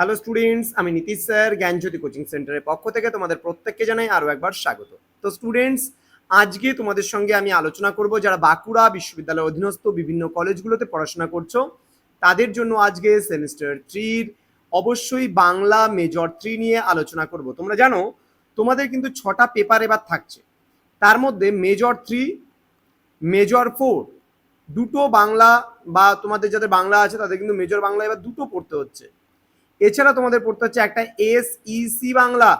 Hello students আমি Nitish sir, জ্ঞানজ্যোতি coaching সেন্টারের পক্ষ থেকে তোমাদের প্রত্যেককে জানাই আরও একবার স্বাগত। তো স্টুডেন্টস আজকে তোমাদের সঙ্গে আমি আলোচনা করব যারা বাঁকুড়া বিশ্ববিদ্যালয়ের অধীনস্থ বিভিন্ন কলেজগুলোতে পড়াশোনা করছ। তাদের জন্য আজকে সেমিস্টার থ্রির অবশ্যই বাংলা মেজর থ্রি নিয়ে আলোচনা করব। তোমরা জানো, তোমাদের কিন্তু ছটা পেপার এবার থাকছে। তার মধ্যে মেজর থ্রি মেজর ফোর দুটো বাংলা বা তোমাদের যাদের বাংলা আছে তাদের কিন্তু মেজর বাংলা এবার দুটো পড়তে হচ্ছে। এছাড়া তোমাদের পড়তে হচ্ছে একটা এস ইসি বাংলা।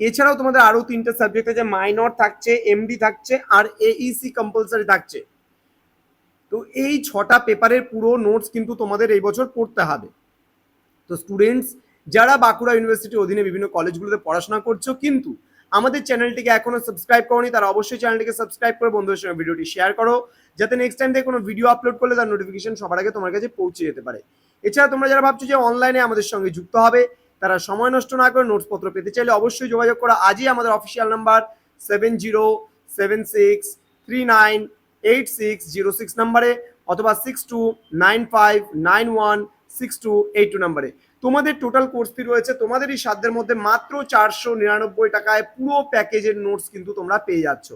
এছাড়াও তোমাদের আরও তিনটে সাবজেক্ট আছে মাইনর থাকছে এমডি থাকছে, আর এইসি কম্পালসারি থাকছে। তো এই ছটা পেপারের পুরো নোটস কিন্তু তোমাদের এই বছর পড়তে হবে। তো স্টুডেন্টস যারা বাঁকুড়া ইউনিভার্সিটির অধীনে বিভিন্ন কলেজগুলোতে পড়াশোনা করছ, কিন্তু আমাদের চ্যানেলটিকে এখনও সাবস্ক্রাইব করনি, তারা অবশ্যই চ্যানেলটিকে সাবস্ক্রাইব করে বন্ধুদের সঙ্গে ভিডিওটি শেয়ার করো, যাতে নেক্সট টাইম থেকে কোনো ভিডিও আপলোড করলে তার নোটিফিকেশন সবার আগে তোমার কাছে পৌঁছে যেতে পারে। এছাড়া তোমরা যারা ভাবছ যে অনলাইনে আমাদের সঙ্গে যুক্ত হবে, তারা সময় নষ্ট না করে নোটসপত্র পেতে চাইলে অবশ্যই যোগাযোগ করো। আজই আমাদের official number seven zero seven six three nine eight six zero six নাম্বারে অথবা six two nine five nine one six two eight two নাম্বারে তোমাদের টোটাল কোর্স ফি রয়েছে, তোমাদেরই সাধ্যের মধ্যে মাত্র চারশো নিরানব্বই টাকায় পুরো প্যাকেজের নোটস কিন্তু তোমরা পেয়ে যাচ্ছ।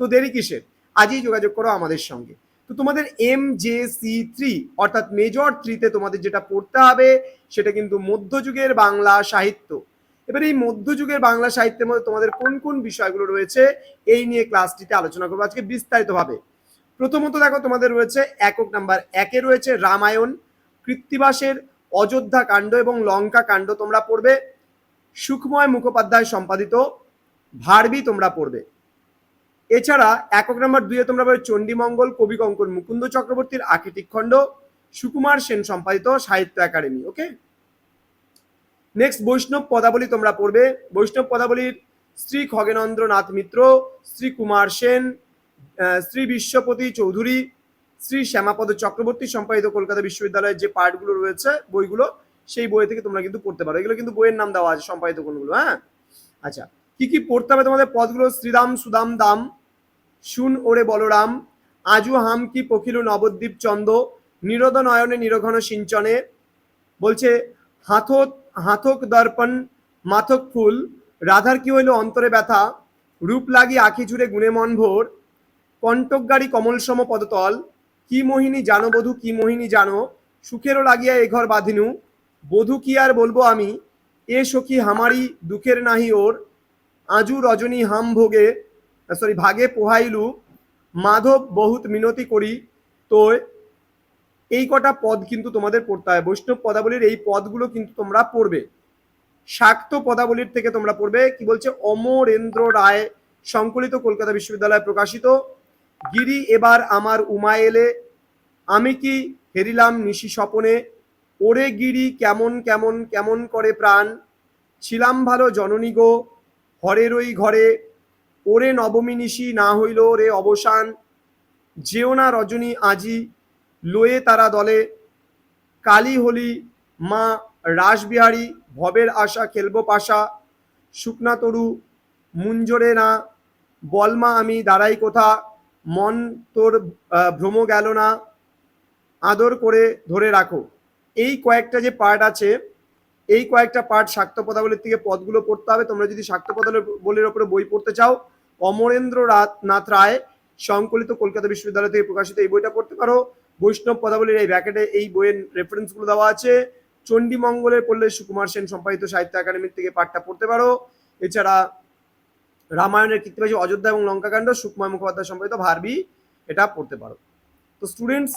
তো দেরি কিসের? আজই যোগাযোগ করো আমাদের সঙ্গে। তো তোমাদের এম জে সি থ্রি অর্থাৎ মেজর থ্রিতে তোমাদের যেটা পড়তে হবে, সেটা কিন্তু মধ্যযুগের বাংলা সাহিত্য। এবার এই মধ্যযুগের বাংলা সাহিত্যের মধ্যে তোমাদের কোন কোন বিষয়গুলো রয়েছে, এই নিয়ে ক্লাসটিতে আলোচনা করব আজকে বিস্তারিতভাবে। প্রথমত দেখো, তোমাদের রয়েছে একক নাম্বার একে রয়েছে রামায়ণ, কৃত্তিবাসের অযোধ্যা কাণ্ড এবং লঙ্কা কাণ্ড তোমরা পড়বে, সুখময় মুখোপাধ্যায় সম্পাদিত, ভারবি তোমরা পড়বে। এছাড়া একক নম্বর দুইয়ে তোমরা পাবে চণ্ডীমঙ্গল কবি কঙ্কন মুকুন্দ চক্রবর্তীর আকৃতিক খণ্ড, সুকুমার সেন সম্পাদিত সাহিত্য একাডেমি ওকে নেক্সট বৈষ্ণব পদাবলী তোমরা পড়বে। বৈষ্ণব পদাবলীর শ্রী খগেন্দ্রনাথ মিত্র, শ্রী কুমার সেন শ্রী বিশ্বপতি চৌধুরী, শ্রী শ্যামাপদ চক্রবর্তী সম্পাদিত কলকাতা বিশ্ববিদ্যালয়ের যে পার্টগুলো রয়েছে, বইগুলো, সেই বই থেকে তোমরা কিন্তু পড়তে পারো। এগুলো কিন্তু বইয়ের নাম দেওয়া আছে, সম্পাদিত কোনগুলো হ্যাঁ? আচ্ছা কি কি পড়তে হবে তোমাদের? পদগুলো শ্রীদাম, সুদাম, দাম শুন ওরে বলরাম, আজু হাম কি পখিলু নবদ্বীপ চন্দ নিরোদ নয়নে নিরঘন সিঞ্চনে। বলছে, হাথক হাথক দর্পণ, মাথক ফুল, রাধার কি হইল অন্তরে ব্যথা, রূপ লাগি আখি জুড়ে গুণে মন ভোর কণ্টকগাড়ি কমলসম পদতল, কি মোহিনী জানো বধূ, কি মোহিনী জানো, সুখেরও লাগিয়া এ ঘর বাঁধিনু, বধূ কি আর বলব আমি, এ সখী হামারি দুঃখের নাহি ওর, আজু রজনী হাম ভোগে সরি ভাগে পোহাইলু, মাধব বহুত মিনতি করি তো এই কটা পদ কিন্তু তোমাদের পড়তে হয়। বৈষ্ণব পদাবলীর এই পদগুলো কিন্তু তোমরা পড়বে। শাক্ত পদাবলীর থেকে তোমরা পড়বে, কি বলছে? অমরেন্দ্র রায়, সংকলিত কলকাতা বিশ্ববিদ্যালয়ে প্রকাশিত। গিরি এবার আমার উমায়েলে আমি কি হেরিলাম নিশি স্বপনে? ওরে গিরি, কেমন কেমন কেমন করে প্রাণ? ছিলাম ভালো জননী গো, হরের ওই ঘরে ওরে নবমী নিশি না হইল রে অবসান। যেও না রজনী আজি লয়ে তারা দলে। কালী হলি মা রাসবিহারী ভবের আশা খেলব পাশা। শুকনা তরু মুঞ্জরে না বলমা আমি দাঁড়াই কোথা? মন তোর ভ্রম গেল না। আদর করে ধরে রাখো। এই কয়েকটা যে পার্ট আছে এই কয়েকটা পার্ট শাক্ত পদাবলীর থেকে পদগুলো পড়তে হবে। তোমরা যদি শাক্ত পদাবলীর ওপরে বই পড়তে চাও অমরেন্দ্র নাথ রায় সংকলিত কলকাতা বিশ্ববিদ্যালয় থেকে প্রকাশিত এই বইটা পড়তে পারো। বৈষ্ণব পদাবলীর এই ব্যাকেটে এই বইয়ের রেফারেন্সগুলো দেওয়া আছে। চণ্ডীমঙ্গলের পড়লে সুকুমার সেন সম্পাদিত সাহিত্য একাডেমির থেকে পাঠটা পড়তে পারো। এছাড়া রামায়ণের কীর্তিবাসী অযোধ্যা এবং লঙ্কাকাণ্ড সুকুমার মুখোপাধ্যায় সম্পাদিত ভারবি এটা পড়তে পারো। তো স্টুডেন্টস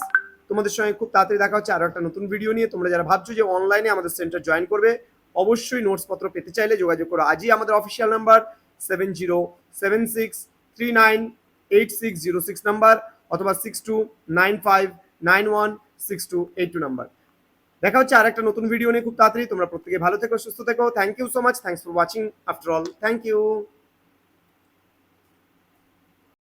তোমাদের সঙ্গে খুব তাড়াতাড়ি দেখা হচ্ছে আরও একটা নতুন ভিডিও নিয়ে। তোমরা যারা ভাবছ যে অনলাইনে আমাদের সেন্টার জয়েন করবে, অবশ্যই নোটস পত্র পেতে চাইলে যোগাযোগ করো। আজই আমাদের official number seven zero seven six three nine eight six zero six number অথবা six two nine five nine one six two eight two number দেখা হচ্ছে আর একটা নতুন ভিডিও নিয়ে খুব তাড়াতাড়ি। তোমরা প্রত্যেকে ভালো থেকো, সুস্থ থেকো। Thank you so much thanks for watching after all thank you